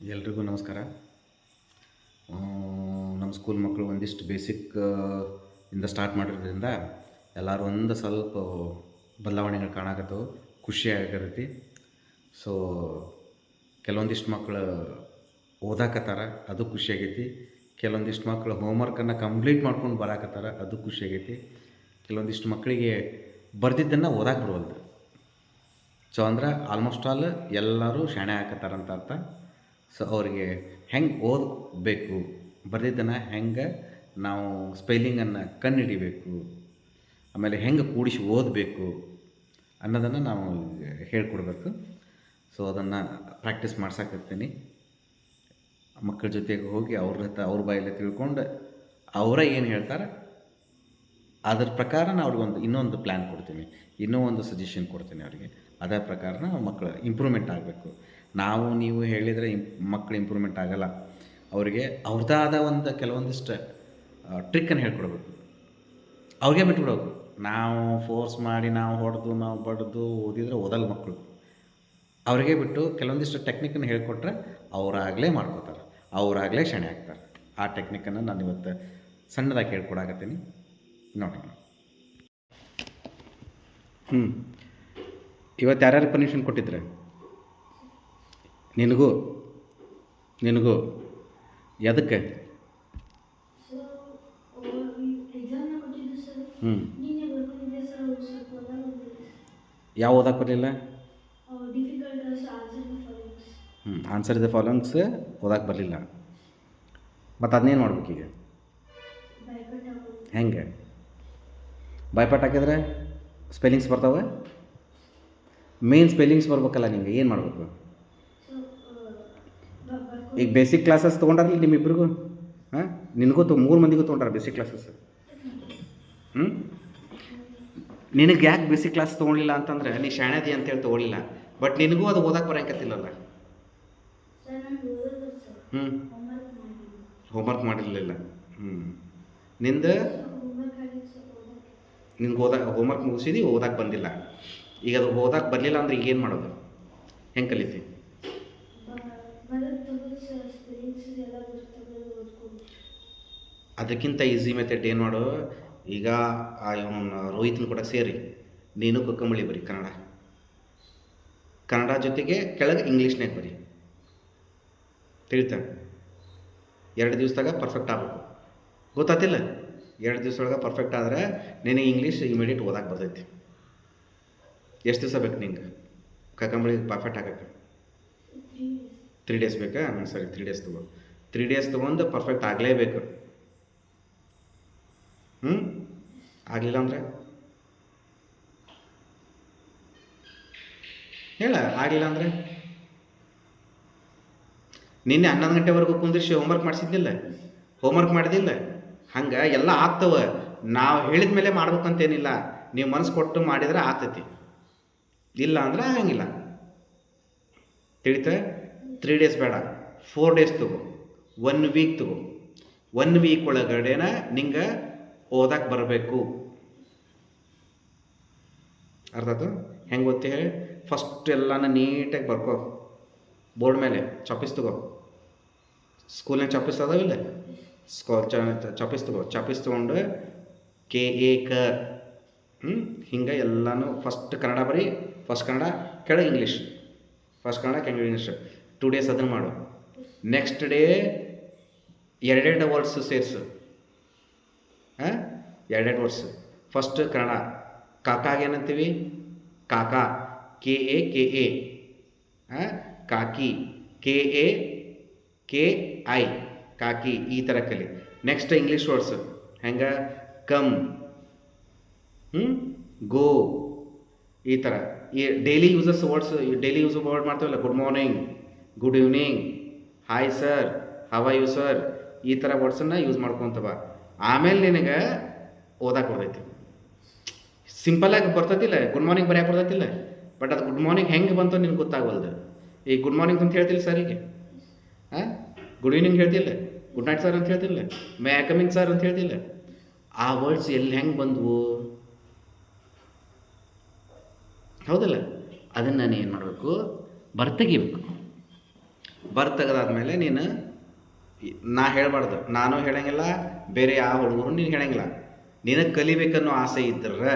ಎಲ್ರಿಗೂ ನಮಸ್ಕಾರ. ನಮ್ಮ ಸ್ಕೂಲ್ ಮಕ್ಕಳು ಒಂದಿಷ್ಟು ಬೇಸಿಕ್ ಇಂದ ಸ್ಟಾರ್ಟ್ ಮಾಡಿರೋದ್ರಿಂದ ಎಲ್ಲರೂ ಒಂದು ಸ್ವಲ್ಪ ಬದಲಾವಣೆಗಳು ಕಾಣಕತ್ತವು, ಖುಷಿ ಆಗತೈತಿ ಸೊ ಕೆಲವೊಂದಿಷ್ಟು ಮಕ್ಕಳು ಓದಾಕತ್ತಾರ, ಅದು ಖುಷಿ ಆಗೈತಿ. ಕೆಲವೊಂದಿಷ್ಟು ಮಕ್ಕಳು ಹೋಮ್ವರ್ಕನ್ನು ಕಂಪ್ಲೀಟ್ ಮಾಡ್ಕೊಂಡು ಬರಾಕತ್ತಾರ, ಅದು ಖುಷಿ ಆಗೈತಿ. ಕೆಲವೊಂದಿಷ್ಟು ಮಕ್ಕಳಿಗೆ ಬರ್ದಿದ್ದನ್ನು ಓದಕ್ಕೆ ಬರುವಲ್ದು. ಸೊ ಅಂದ್ರೆ ಆಲ್ಮೋಸ್ಟ್ ಆಲ್ ಎಲ್ಲರೂ ಶಾಣೆ ಹಾಕತ್ತಾರಂತ ಅರ್ಥ. ಸೊ ಅವರಿಗೆ ಹೆಂಗೆ ಓದಬೇಕು? ಬರೆದಿದ್ದನ್ನು ಹೆಂಗೆ ನಾವು ಸ್ಪೆಲ್ಲಿಂಗನ್ನು ಕಣ್ಣಿಡಿಬೇಕು ಆಮೇಲೆ ಹೆಂಗೆ ಕೂಡಿಸಿ ಓದಬೇಕು? ಅನ್ನೋದನ್ನು ನಾವು ಹೇಳ್ಕೊಡ್ಬೇಕು. ಸೊ ಅದನ್ನು ಪ್ರಾಕ್ಟೀಸ್ ಮಾಡ್ಸಕತ್ತೀನಿ. ಮಕ್ಕಳ ಜೊತೆಗೆ ಹೋಗಿ ಅವ್ರ ಹತ್ರ, ಅವ್ರ ಬಾಯಲ್ಲಿ ತಿಳ್ಕೊಂಡು ಅವರೇ ಏನು ಹೇಳ್ತಾರೆ, ಅದ್ರ ಪ್ರಕಾರ ನಾನು ಅವ್ರಿಗೆ ಒಂದು ಇನ್ನೊಂದು ಪ್ಲ್ಯಾನ್ ಕೊಡ್ತೀನಿ. ಇನ್ನೂ ಒಂದು ಸಜೆಷನ್ ಕೊಡ್ತೀನಿ ಅವರಿಗೆ. ಅದೇ ಪ್ರಕಾರ ಮಕ್ಕಳು ಇಂಪ್ರೂವ್ಮೆಂಟ್ ಆಗಬೇಕು. ನಾವು ನೀವು ಹೇಳಿದರೆ ಇಂಪ್ ಮಕ್ಕಳು ಇಂಪ್ರೂವ್ಮೆಂಟ್ ಆಗಲ್ಲ. ಅವರಿಗೆ ಅವ್ರದ್ದಾದ ಒಂದು ಕೆಲವೊಂದಿಷ್ಟು ಟ್ರಿಕ್ಕನ್ನು ಹೇಳ್ಕೊಡ್ಬೇಕು. ಅವ್ರಿಗೆ ಬಿಟ್ಬಿಡ್ಬೇಕು. ನಾವು ಫೋರ್ಸ್ ಮಾಡಿ ನಾವು ಹೊಡೆದು ನಾವು ಬಡ್ದು ಓದಿದ್ರೆ ಓದಲ್ಲ ಮಕ್ಕಳು ಅವ್ರಿಗೆ ಬಿಟ್ಟು ಕೆಲವೊಂದಿಷ್ಟು ಟೆಕ್ನಿಕನ್ನು ಹೇಳ್ಕೊಟ್ರೆ ಅವರಾಗಲೇ ಮಾಡ್ಕೋತಾರೆ. ಅವರಾಗಲೇ ಶಣೆ ಆಗ್ತಾರೆ. ಆ ಟೆಕ್ನಿಕನ್ನು ನಾನು ಇವತ್ತು ಸಣ್ಣದಾಗಿ ಹೇಳ್ಕೊಡಾಕತ್ತೀನಿ. ನೋಡೋಣ ಹ್ಞೂ ಇವತ್ತು ಯಾರ್ಯಾರು ಪರ್ಮಿಷನ್ ಕೊಟ್ಟಿದ್ರೆ? ನಿನಗೂ ನಿನಗೂ. ಎದಕ್ಕೆ? ಹ್ಞೂ ಯಾವ ಓದಕ್ಕೆ ಬರಲಿಲ್ಲ? ಹ್ಞೂ ಆನ್ಸರ್ ಇದೆ ಫಾಲೋಯಿಂಗ್ಸ್ ಓದಕ್ಕೆ ಬರಲಿಲ್ಲ. ಮತ್ತು ಅದನ್ನೇನು ಮಾಡ್ಬೇಕು ಈಗ? ಹೆಂಗೆ? ಬಾಯ್ಪಾಟ್ ಹಾಕಿದ್ರೆ ಸ್ಪೆಲ್ಲಿಂಗ್ಸ್ ಬರ್ತಾವೆ? ಮೇನ್ ಸ್ಪೆಲ್ಲಿಂಗ್ಸ್ ಬರ್ಬೇಕಲ್ಲ ನಿಮಗೆ ಏನು ಮಾಡಬೇಕು? ಈಗ ಬೇಸಿಕ್ ಕ್ಲಾಸಸ್ ತೊಗೊಂಡಾರಲ್ಲ ನಿಮ್ಮಿಬ್ರಿಗೂ? ಹಾಂ? ನಿನಗೂ ತೊ ಮೂರು ಮಂದಿಗೂ ತೊಗೊಂಡಾರ ಬೇಸಿಕ್ ಕ್ಲಾಸಸ್ ಹ್ಞೂ ನಿನಗೆ ಯಾಕೆ ಬೇಸಿಕ್ ಕ್ಲಾಸ್ ತೊಗೊಳ್ಳಿಲ್ಲ ಅಂತಂದ್ರೆ, ನೀ ಶಾಣದಿ ಅಂತೇಳಿ ತೊಗೊಳ್ಳಿಲ್ಲ ಬಟ್ ನಿನಗೂ ಅದು ಓದಕ್ಕೆ ಬರೋಂಕತ್ತಿಲ್ಲಲ್ಲ? ಹ್ಞೂ ಹೋಮ್ವರ್ಕ್ ಮಾಡಿರಲಿಲ್ಲ. ಹ್ಞೂ ನಿಂದು? ನಿನ್ಗೆ ಓದಕ್ಕೆ ಹೋಮ್ವರ್ಕ್ ಮುಗಿಸಿದಿ ಓದಕ್ಕೆ ಬಂದಿಲ್ಲ. ಈಗ ಅದು ಹೋದಾಗ ಬರಲಿಲ್ಲ ಅಂದ್ರೆ ಈಗ ಏನು ಮಾಡೋದು? ಹೆಂಗೆ ಕಲಿತಿ? ಅದಕ್ಕಿಂತ ಈಸಿ ಮೆಥಡ್ ಏನು ಮಾಡು? ಈಗ ಇವನು ರೋಹಿತ್ನ ಕೂಡ ಸೇರಿ. ನೀನು ಕೊಕ್ಕಂಬಳಿ ಬರಿ, ಕನ್ನಡ. ಕನ್ನಡ ಜೊತೆಗೆ ಕೆಳಗೆ ಇಂಗ್ಲೀಷ್ನಾಗ ಬರಿ. ತಿಳಿತಾ? ಎರಡು ದಿವಸದಾಗ ಪರ್ಫೆಕ್ಟ್ ಆಗಬೇಕು. ಗೊತ್ತಾತಿಲ್ಲ? ಎರಡು ದಿವ್ಸದೊಳಗೆ ಪರ್ಫೆಕ್ಟ್ ಆದರೆ ನಿನಗೆ ಇಂಗ್ಲೀಷ್ ಇಮಿಡಿಯೇಟ್ ಓದಕ್ಕೆ ಬರ್ತೈತಿ. ಎಷ್ಟು ದಿವಸ ಬೇಕು ನಿಂಗೆ? ಕಕ್ಕಂಬಳಿ ಪರ್ಫೆಕ್ಟ್ ಆಗಕ್ಕೆ. ತ್ರೀ ಡೇಸ್ ಬೇಕಾ? ಹಾಂ ಸರಿ ತ್ರೀ ಡೇಸ್ ತಗೋ. ತ್ರೀ ಡೇಸ್ ತೊಗೊಂಡು ಪರ್ಫೆಕ್ಟ್ ಆಗಲೇಬೇಕು. ಹ್ಞೂ ಆಗಲಿಲ್ಲ ಅಂದರೆ? ಹೇಳ, ಆಗಲಿಲ್ಲ ಅಂದರೆ? ನಿನ್ನೆ ಹನ್ನೊಂದು ಗಂಟೆವರೆಗೂ ಕುಂದಿರ್ಸಿ ಹೋಮ್ವರ್ಕ್ ಮಾಡಿಸಿದ್ದಿಲ್ಲ? ಹೋಮ್ವರ್ಕ್ ಮಾಡಿದಿಲ್ಲ ಹಂಗೆ ಎಲ್ಲ ಆಗ್ತವೆ. ನಾವು ಹೇಳಿದ ಮೇಲೆ ಮಾಡ್ಬೇಕಂತೇನಿಲ್ಲ. ನೀವು ಮನಸ್ಸು ಕೊಟ್ಟು ಮಾಡಿದ್ರೆ ಆಗ್ತೈತಿ. ಇಲ್ಲ ಅಂದ್ರೆ ಆಗಂಗಿಲ್ಲ. ತಿಳಿತಾ? ತ್ರೀ ಡೇಸ್ ಬೇಡ. ಫೋರ್ ಡೇಸ್ ತಗೋ. ಒನ್ ವೀಕ್ ತಗೋ. ಒನ್ ವೀಕ್ ಒಳಗಡೆನ ನಿಂಗೆ ಓದಕ್ಕೆ ಬರಬೇಕು. ಅರ್ಥ ಆಯ್ತು? ಹೆಂಗೆ ಗೊತ್ತಿ? ಫಸ್ಟ್ ಎಲ್ಲನ ನೀಟಾಗಿ ಬರ್ಕೋ. ಬೋರ್ಡ್ ಮೇಲೆ ಚಾಪೀಸ್ ತಗೋ. ಸ್ಕೂಲ್ನಾಗ ಚಾಪೀಸ್ ಅದಾವಿಲ್ಲ ಸ್ಕೋ ಚಾಪೀಸ್ ತಗೋ. ಚಾಪೀಸ್ ತೊಗೊಂಡು ಕೆ ಎ ಕ ಹ್ಞೂ ಹಿಂಗೆ ಎಲ್ಲನೂ ಫಸ್ಟ್ ಕನ್ನಡ ಬರೀ ಫಸ್ಟ್ ಕನ್ನಡ ಕೆಳ ಇಂಗ್ಲೀಷ್ ಫಸ್ಟ್ ಕನ್ನಡ ಕೆಳಗೆ ಇಂಗ್ಲೀಷ್ ಟೂ ಡೇಸ್ ಅದನ್ನು ಮಾಡು. ನೆಕ್ಸ್ಟ್ ಡೇ ಎರಡೆರಡು ವರ್ಡ್ಸ್ ಸೇರಿಸು. ಹಾಂ? ಎರಡೆರಡು ವರ್ಡ್ಸ್ ಫಸ್ಟ್ ಕನ್ನಡ. ಕಾಕಾಗೆ ಏನಂತೀವಿ? ಕಾಕಾ. ಕೆ ಎ ಕೆ ಎ ಹಾಂ? ಕಾಕಿ. ಕೆ ಎ ಕೆ ಐ ಕಾಕಿ, ಈ ಥರ ಕಲಿ. ನೆಕ್ಸ್ಟ್ ಇಂಗ್ಲೀಷ್ ವರ್ಡ್ಸ್ ಹೆಂಗೆ? ಕಮ್. ಹ್ಞೂ ಗೋ ಈ ಥರ ಈ daily uses words daily use word ಮಾಡ್ತೀವಲ್ಲ good morning good evening hi sir how are you sir ಈ ಥರ ವರ್ಡ್ಸನ್ನು ಯೂಸ್ ಮಾಡ್ಕೊತವ ಆಮೇಲೆ ನಿನಗೆ ಓದಕ್ಕೆ ಬರ್ತೈತಿ ಸಿಂಪಲಾಗಿ ಬರ್ತೈತಿಲ್ಲ ಗುಡ್ ಮಾರ್ನಿಂಗ್ ಬರೆಯಕ್ಕೆ ಬರ್ತೈತಿಲ್ಲ ಬಟ್ ಅದು ಗುಡ್ ಮಾರ್ನಿಂಗ್ ಹೆಂಗೆ ಬಂತು ನಿನ್ಗೆ ಗೊತ್ತಾಗವಲ್ದು. ಈ ಗುಡ್ ಮಾರ್ನಿಂಗ್ ಅಂತ ಹೇಳ್ತಿಲ್ಲ ಸರಿಗೆ ಹಾಂ? ಗುಡ್ ಈವ್ನಿಂಗ್ ಹೇಳ್ತಿಲ್ಲ ಗುಡ್ ನೈಟ್ ಸರ್ ಅಂತ ಹೇಳ್ತಿಲ್ಲ ಮೇ ಕಮಿಂಗ್ ಸರ್ ಅಂತ ಹೇಳ್ತಿಲ್ಲ. ಆ ವರ್ಡ್ಸ್ ಎಲ್ಲಿ ಹೆಂಗೆ ಬಂದವು? ಹೌದಲ್ಲ? ಅದನ್ನು ನಾನು ಏನು ಮಾಡಬೇಕು? ಬರ್ತಗಿಬೇಕು. ಬರ್ ತೆಗೆದಾದ್ಮೇಲೆ ನೀನು ನಾ ಹೇಳಬಾರ್ದು. ನಾನು ಹೇಳಂಗಿಲ್ಲ, ಬೇರೆ ಯಾವ ಹುಡುಗರು ನೀನು ಹೇಳಂಗಿಲ್ಲ. ನಿನಗೆ ಕಲಿಬೇಕನ್ನೋ ಆಸೆ ಇದ್ರೆ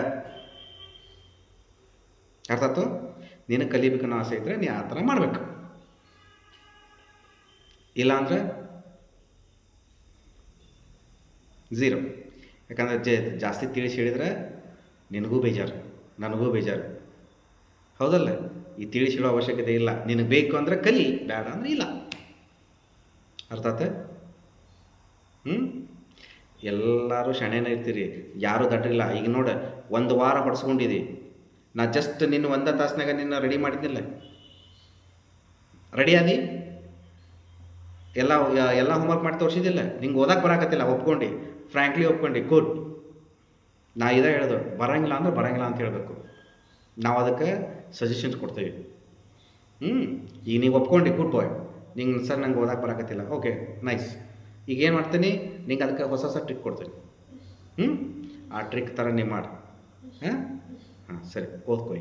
ಅರ್ಥ ಆಯ್ತು? ನಿನಗೆ ಕಲಿಬೇಕನ್ನೋ ಆಸೆ ಇದ್ದರೆ ನೀ ಆ ಥರ ಮಾಡಬೇಕು. ಇಲ್ಲಾಂದ್ರೆ ಝೀರೋ. ಯಾಕಂದ್ರೆ ಜಾಸ್ತಿ ತಿಳಿಸಿ ಹೇಳಿದ್ರೆ ನಿನಗೂ ಬೇಜಾರು. ನನಗೂ ಬೇಜಾರು. ಹೌದಲ್ಲ? ಈ ತಿಳಿಸಿಡೋ ಅವಶ್ಯಕತೆ ಇಲ್ಲ. ನಿನಗೆ ಬೇಕು ಅಂದ್ರೆ ಕಲಿ, ಬೇಡ ಅಂದ್ರೆ ಇಲ್ಲ. ಅರ್ಥ ಆತ? ಹ್ಞೂ ಎಲ್ಲರೂ ಶಣೆನ ಇರ್ತೀರಿ. ಯಾರೂ ದಡ್ರಿಲ್ಲ. ಈಗ ನೋಡ, ಒಂದು ವಾರ ಹೊಡ್ಸ್ಕೊಂಡಿದಿ. ನಾ ಜಸ್ಟ್ ನಿನ್ನ ಒಂದ ತಾಸ್ನಾಗ ನಿನ್ನ ರೆಡಿ ಮಾಡಿದ್ದಿಲ್ಲ ರೆಡಿ ಆದಿ? ಎಲ್ಲ ಎಲ್ಲ ಹೋಮ್ವರ್ಕ್ ಮಾಡಿ ತೋರಿಸಿದಿಲ್ಲ ನಿಂಗೆ ಓದಕ್ಕೆ ಬರಾಕತ್ತಿಲ್ಲ. ಒಪ್ಕೊಂಡು. ಫ್ರ್ಯಾಂಕ್ಲಿ ಒಪ್ಕೊಂಡು. ಗುಡ್ ನಾ ಇದೇ ಹೇಳ್ದು, ಬರಂಗಿಲ್ಲ ಅಂದ್ರೆ ಬರಂಗಿಲ್ಲ ಅಂತ ಹೇಳಬೇಕು. ನಾವು ಅದಕ್ಕೆ ಸಜೆಷನ್ಸ್ ಕೊಡ್ತೀವಿ. ಹ್ಞೂ ಈಗ ನೀವು ಒಪ್ಕೊಂಡು ಗುಡ್ ಬಾಯ್ ನಿಂಗೆ ಸರ್ ನಂಗೆ ಓದಕ್ಕೆ ಬರಕತ್ತಿಲ್ಲ. ಓಕೆ ನೈಸ್ ಈಗ ಏನು ಮಾಡ್ತೀನಿ? ನಿಂಗೆ ಅದಕ್ಕೆ ಹೊಸ ಹೊಸ ಟ್ರಿಕ್ ಕೊಡ್ತೀನಿ. ಹ್ಞೂ ಆ ಟ್ರಿಕ್ ಥರ ನೀವು ಮಾಡಿ. ಹಾಂ? ಹಾಂ, ಸರಿ, ಓದ್ಕೋ